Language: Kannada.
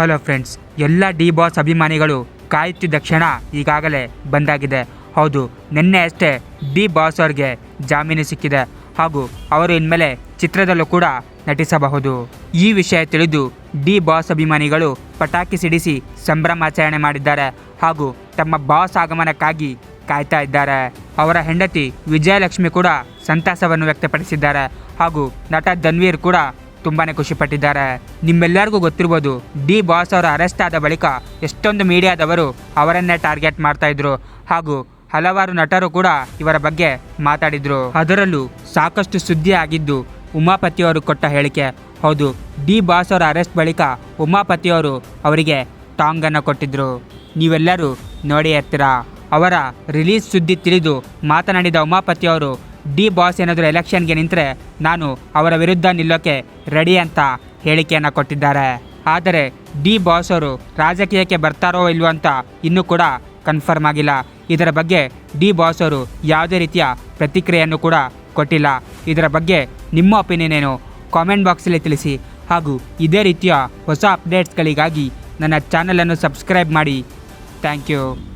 ಹಲೋ ಫ್ರೆಂಡ್ಸ್, ಎಲ್ಲ ಡಿ ಬಾಸ್ ಅಭಿಮಾನಿಗಳು ಕಾಯುತ್ತಿದ್ದ ಕ್ಷಣ ಈಗಾಗಲೇ ಬಂದಾಗಿದೆ. ಹೌದು, ನಿನ್ನೆ ಅಷ್ಟೇ ಡಿ ಬಾಸ್ ಅವ್ರಿಗೆ ಜಾಮೀನು ಸಿಕ್ಕಿದೆ. ಹಾಗೂ ಅವರು ಇನ್ಮೇಲೆ ಚಿತ್ರದಲ್ಲೂ ಕೂಡ ನಟಿಸಬಹುದು. ಈ ವಿಷಯ ತಿಳಿದು ಡಿ ಬಾಸ್ ಅಭಿಮಾನಿಗಳು ಪಟಾಕಿ ಸಿಡಿಸಿ ಸಂಭ್ರಮಾಚರಣೆ ಮಾಡಿದ್ದಾರೆ. ಹಾಗೂ ತಮ್ಮ ಬಾಸ್ ಆಗಮನಕ್ಕಾಗಿ ಕಾಯ್ತಾ ಇದ್ದಾರೆ. ಅವರ ಹೆಂಡತಿ ವಿಜಯಲಕ್ಷ್ಮಿ ಕೂಡ ಸಂತಸವನ್ನು ವ್ಯಕ್ತಪಡಿಸಿದ್ದಾರೆ. ಹಾಗೂ ನಟ ಧನ್ವೀರ್ ಕೂಡ ತುಂಬಾನೇ ಖುಷಿಪಟ್ಟಿದ್ದಾರೆ. ನಿಮ್ಮೆಲ್ಲರಿಗೂ ಗೊತ್ತಿರ್ಬೋದು, ಡಿ ಬಾಸ್ ಅವರ ಅರೆಸ್ಟ್ ಆದ ಬಳಿಕ ಎಷ್ಟೊಂದು ಮೀಡಿಯಾದವರು ಅವರನ್ನೇ ಟಾರ್ಗೆಟ್ ಮಾಡ್ತಾ ಇದ್ರು. ಹಾಗೂ ಹಲವಾರು ನಟರು ಕೂಡ ಇವರ ಬಗ್ಗೆ ಮಾತಾಡಿದ್ರು. ಅದರಲ್ಲೂ ಸಾಕಷ್ಟು ಸುದ್ದಿ ಆಗಿದ್ದು ಉಮಾಪತಿಯವರು ಕೊಟ್ಟ ಹೇಳಿಕೆ. ಹೌದು, ಡಿ ಬಾಸ್ ಅವರ ಅರೆಸ್ಟ್ ಬಳಿಕ ಉಮಾಪತಿಯವರು ಅವರಿಗೆ ಟಾಂಗ್ ಅನ್ನು ಕೊಟ್ಟಿದ್ರು. ನೀವೆಲ್ಲರೂ ನೋಡಿ ಇರ್ತೀರಾ ಅವರ ರಿಲೀಸ್ ಸುದ್ದಿ ತಿಳಿದು ಮಾತನಾಡಿದ ಉಮಾಪತಿಯವರು ಡಿ ಬಾಸ್ ಏನಾದರೂ ಎಲೆಕ್ಷನ್ಗೆ ನಿಂತರೆ ನಾನು ಅವರ ವಿರುದ್ಧ ನಿಲ್ಲೋಕೆ ರೆಡಿ ಅಂತ ಹೇಳಿಕೆಯನ್ನು ಕೊಟ್ಟಿದ್ದಾರೆ. ಆದರೆ ಡಿ ಬಾಸ್ ಅವರು ರಾಜಕೀಯಕ್ಕೆ ಬರ್ತಾರೋ ಇಲ್ವೋ ಅಂತ ಇನ್ನೂ ಕೂಡ ಕನ್ಫರ್ಮ್ ಆಗಿಲ್ಲ. ಇದರ ಬಗ್ಗೆ ಡಿ ಬಾಸ್ ಅವರು ಯಾವುದೇ ರೀತಿಯ ಪ್ರತಿಕ್ರಿಯೆಯನ್ನು ಕೂಡ ಕೊಟ್ಟಿಲ್ಲ. ಇದರ ಬಗ್ಗೆ ನಿಮ್ಮ ಒಪಿನಿಯನ್ ಏನು? ಕಾಮೆಂಟ್ ಬಾಕ್ಸಲ್ಲಿ ತಿಳಿಸಿ. ಹಾಗೂ ಇದೇ ರೀತಿಯ ಹೊಸ ಅಪ್ಡೇಟ್ಸ್ಗಳಿಗಾಗಿ ನನ್ನ ಚಾನಲನ್ನು ಸಬ್ಸ್ಕ್ರೈಬ್ ಮಾಡಿ. Thank you.